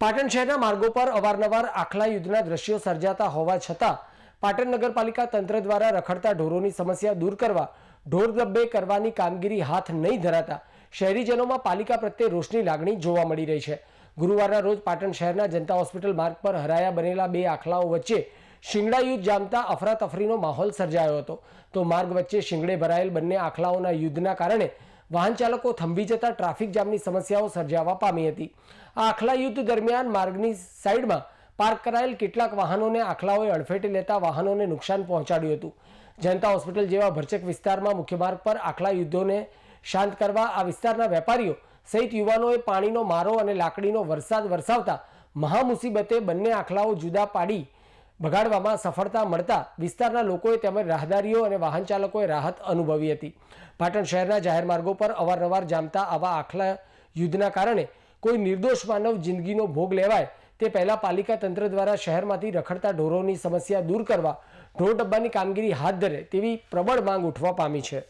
પાટણ શહેરના માર્ગો પર અવારનવાર આખલા યુદ્ધના દ્રશ્યો સર્જાતા હોવા છતાં, પાટણ નગરપાલિકા તંત્ર દ્વારા રખડતા ઢોરોની સમસ્યા દૂર કરવા ઢોર દબ્બે કરવાની કામગીરી હાથ નહીં ધરાતા શહેરીજનોમાં પાલિકા પ્રત્યે રોષની લાગણી જોવા મળી રહી છે. ગુરુવારના રોજ પાટણ શહેરના જનતા હોસ્પિટલ માર્ગ પર હરાયા બનેલા બે આખલાઓ વચ્ચે શિંગડા યુદ્ધ જામતા અફરાતફરીનો માહોલ સર્જાયો હતો. તો માર્ગ વચ્ચે શિંગડે ભરાયેલ બંને આખલાઓના યુદ્ધના કારણે વાહન ચાલકો થંભી જતા ટ્રાફિક જામની સમસ્યાઓ સર્જાવા પામી હતી. આ આખલા યુદ્ધ દરમિયાન માર્ગની સાઈડમાં પાર્ક કરાયેલ કેટલાક વાહનોને આખલાઓએ અડફેટે લેતા વાહનોને નુકસાન પહોંચાડ્યું હતું. જનતા હોસ્પિટલ જેવા ભરચક વિસ્તારમાં મુખ્ય માર્ગ પર આખલા યુદ્ધોને શાંત કરવા આ વિસ્તારના વેપારીઓ સહિત યુવાનોએ પાણીનો મારો અને લાકડીનો વરસાદ વરસાવતા મહામુસીબતે બંને આખલાઓ જુદા પાડી બગાડવામાં સફળતા મળતા વિસ્તારના લોકોએ તેમજ રાહદારીઓ અને વાહન ચાલકોએ રાહત અનુભવી હતી. પાટણ શહેરના જાહેર માર્ગો પર અવારનવાર જામતા આવા આખલા યુદ્ધના કારણે કોઈ નિર્દોષ માનવ જિંદગીનો ભોગ લેવાય તે પહેલાં પાલિકા તંત્ર દ્વારા શહેરમાંથી રખડતા ઢોરોની સમસ્યા દૂર કરવા ઢોર ડબ્બાની કામગીરી હાથ ધરે તેવી પ્રબળ માંગ ઉઠવા પામી છે.